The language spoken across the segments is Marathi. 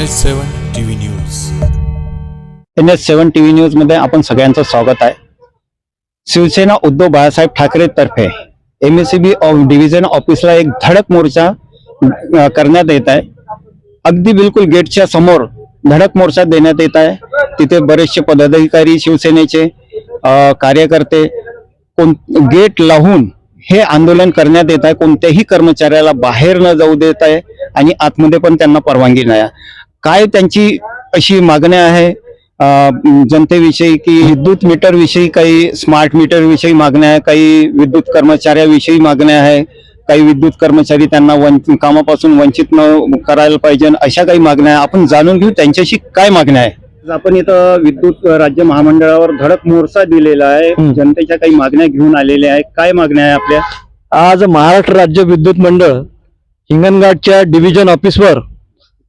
S seven TV news N T V मध्ये आपण सगळ्यांचं स्वागत आहे. शिवसेना उद्धव बाळासाहेब ठाकरे तर्फे M S C B division ऑफिसला एक धडक मोर्चा करण्यात येत आहे. अगदी बिलकुल गेटच्या समोर धडक मोर्चा देण्यात येत आहे. तिथे बरेचसे पदाधिकारी शिवसेनेचे कार्यकर्ते कोण गेट लावून हे आंदोलन करण्यात येत आहे. कोणत्याही कर्मचाऱ्याला बाहेर न जाऊ देत आहे आणि आतमध्ये पण त्यांना परवानगी नाही आहे. काय त्यांची अशी मागण्या आहे? जनतेविषयी की विद्युत मीटर विषयी काही स्मार्ट मीटर विषयी मागण्या आहे? काही विद्युत कर्मचाऱ्याविषयी मागण्या आहे? काही विद्युत कर्मचारी त्यांना वन कामापासून वंचित न करायला पाहिजे अशा काही मागण्या आहे? आपण जाणून घेऊ त्यांच्याशी काय मागण्या आहे? आपण इथं विद्युत राज्य महामंडळावर धडक मोर्चा दिलेला आहे. जनतेच्या काही मागण्या घेऊन आलेल्या आहे काय मागण्या आहे आपल्या? आज महाराष्ट्र राज्य विद्युत मंडळ हिंगणघाटच्या डिव्हिजन ऑफिसवर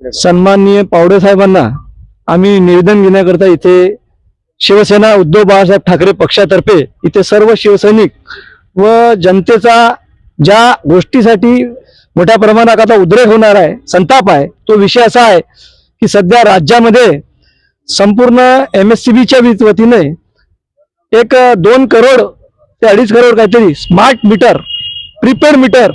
सन्माननीय पावडे साहेबांना आम्ही निवेदन घेण्याकरता इथे शिवसेना उद्धव बाळासाहेब ठाकरे पक्षातर्फे इथे सर्व शिवसैनिक व जनतेचा ज्या गोष्टीसाठी मोठ्या प्रमाणात आता उद्रेक होणार आहे संताप आहे तो विषय असा आहे की सध्या राज्यामध्ये संपूर्ण एम एस सी बीच्या वतीने एक दोन करोड ते अडीच करोड काहीतरी स्मार्ट मीटर प्रीपेड मीटर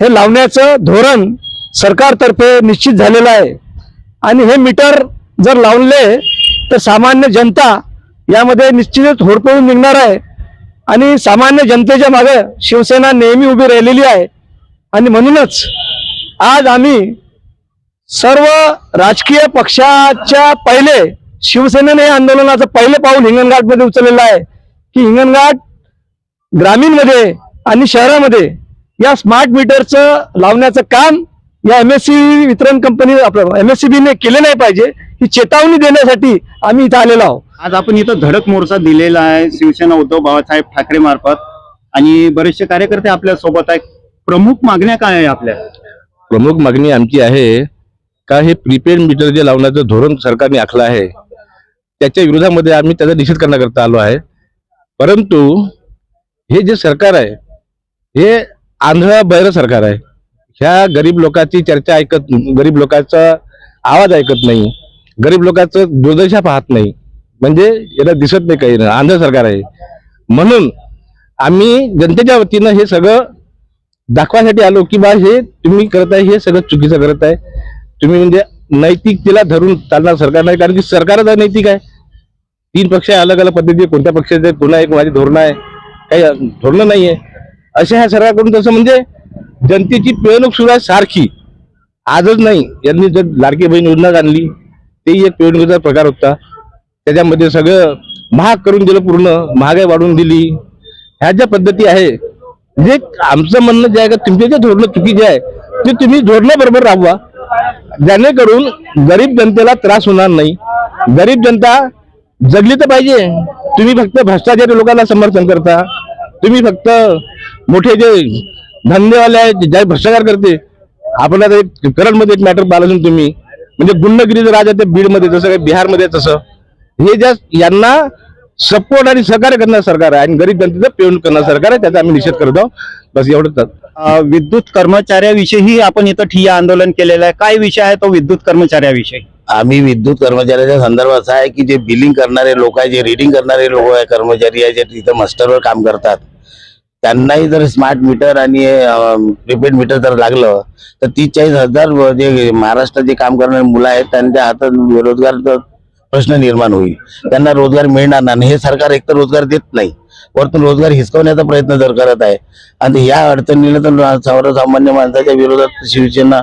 हे लावण्याचं धोरण सरकारतर्फे निश्चित झालेलं आहे. आणि हे मीटर जर लावले तर सामान्य जनता यामध्ये निश्चितच होडपळून निघणार आहे. आणि सामान्य जनतेच्या मागे शिवसेना नेहमी उभी राहिलेली आहे. आणि म्हणूनच आज आम्ही सर्व राजकीय पक्षाच्या पहिले शिवसेनेने हे आंदोलनाचं पहिलं पाऊल हिंगणघाटमध्ये उचललेलं आहे. की हिंगणघाट ग्रामीणमध्ये आणि शहरामध्ये या स्मार्ट मीटरचं लावण्याचं काम या एम एस सी वितरण कंपनी आपलं एम एस सी बीने केले नाही पाहिजे. ही चेतावणी देण्यासाठी आम्ही इथं आलेलो आहोत. आज आपण इथं धडक मोर्चा दिलेला आहे. शिवसेना उद्धव बाळासाहेब ठाकरे मार्फत. आणि बरेचसे कार्यकर्ते आपल्यासोबत आहेत. प्रमुख मागण्या काय आहे आपल्या? प्रमुख मागणी आमची आहे का हे प्रीपेड मीटर जे लावण्याचं धोरण सरकारने आखलं आहे त्याच्या विरोधामध्ये आम्ही त्याचा निषेध करण्याकरता आलो आहे. परंतु हे जे सरकार आहे हे आंधळा बैर सरकार आहे. ह्या गरीब लोकांची चर्चा ऐकत गरीब लोकांचा आवाज ऐकत नाही. गरीब लोकांचं दुर्दशा पाहत नाही. म्हणजे याला दिसत नाही काही. आंध्र सरकार आहे. म्हणून आम्ही जनतेच्या वतीनं हे सगळं दाखवायसाठी आलो की बा हे तुम्ही करत आहे हे सगळं चुकीचं करत आहे. तुम्ही म्हणजे नैतिकतेला धरून चालणार सरकार नाही कारण की सरकारच नैतिक आहे. तीन पक्ष अलग अलग पद्धती कोणत्या पक्षाचे पुन्हा एक माझी धोरणं आहे. काही धोरणं नाही आहे अशा ह्या सरकारकडून तसं म्हणजे जनतेची पिळवणूक सुरू आहे सारखी. आजच नाही. यांनी जर लाडकी बहीण योजना आणली तेही एक पिळवणुकीचा प्रकार होता. त्याच्यामध्ये सगळं महाग करून दिलं पूर्ण महागाई वाढवून दिली. ह्या ज्या पद्धती आहे जे आमचं म्हणणं जे आहे का तुमचे जे धोरणं चुकीचे आहे ते तुम्ही धोरणाबरोबर राबवा. जेणेकरून गरीब जनतेला त्रास होणार नाही. गरीब जनता जगली तर पाहिजे. तुम्ही फक्त भ्रष्टाचारी लोकांना समर्थन करता. तुम्ही फक्त मोठे जे धंदेवाले आहेत जे भ्रष्टाचार करते आपण आता एक करंटमध्ये एक मॅटर पाहिलं असेल तुम्ही म्हणजे गुंडगिरीचं राजा ते बीडमध्ये जसं काही बिहारमध्ये तसं. हे ज्या यांना सपोर्ट आणि सहकार्य करणार सरकार आहे आणि गरीब जनतेचं पेवून करणार सरकार आहे त्याचा आम्ही निषेध करत. आहोत बस एवढंच विद्युत कर्मचाऱ्याविषयी आपण इथं ठिय्या आंदोलन केलेलं आहे. काय विषय आहे तो विद्युत कर्मचाऱ्याविषयी? आम्ही विद्युत कर्मचाऱ्याच्या संदर्भात असं आहे की जे बिलिंग करणारे लोक आहे जे रिडिंग करणारे लोक आहे कर्मचारी आहे जे तिथं मास्टरवर काम करतात. त्यांनाही जर स्मार्ट मीटर आणि प्रीपेड मीटर जर लागलं तर तीस चाळीस हजार जे महाराष्ट्रात जे काम करणारे मुलं आहेत त्यांच्या हातात रोजगार प्रश्न निर्माण होईल. त्यांना रोजगार मिळणार नाही हे सरकार एकतर रोजगार देत नाही. वरतून रोजगार हिसकवण्याचा प्रयत्न जर करत आहे आणि या अडचणीला तर सर्वसामान्य माणसाच्या विरोधात शिवसेना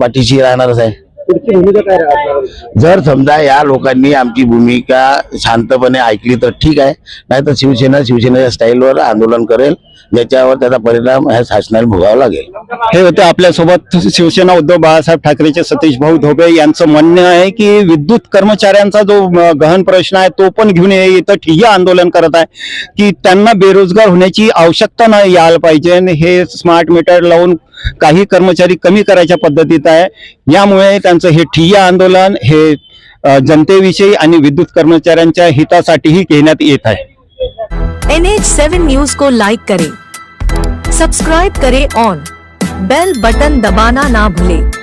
पाठीशी राहणारच आहे. पुढची भूमिका काय राहणार? जर समजा या लोकांनी आमची भूमिका शांतपणे ऐकली तर ठीक आहे. नाही तर शिवसेना शिवसेनेच्या स्टाईलवर आंदोलन करेल. ज्याच्यावर त्याचा परिणाम ह्या शासनाला भोगावा लागेल. हे होते आपल्यासोबत शिवसेना उद्धव बाळासाहेब ठाकरेचे सतीश भाऊ धोबे यांचं म्हणणं आहे की विद्युत कर्मचाऱ्यांचा जो गहन प्रश्न आहे तो पण घेऊन हे इथं ठिय्या आंदोलन करत आहे. की त्यांना बेरोजगार होण्याची आवश्यकता नाही यायला पाहिजे. आणि हे स्मार्ट मीटर लावून काही कर्मचारी कमी करायच्या पद्धतीत आहे. यामुळे त्यांचं हे ठिय्या आंदोलन हे जनतेविषयी आणि विद्युत कर्मचाऱ्यांच्या हितासाठीही घेण्यात येत आहे. एन एच सेवन न्यूज को लाइक करें सब्सक्राइब करे ऑन बेल बटन दबाना ना भूलें।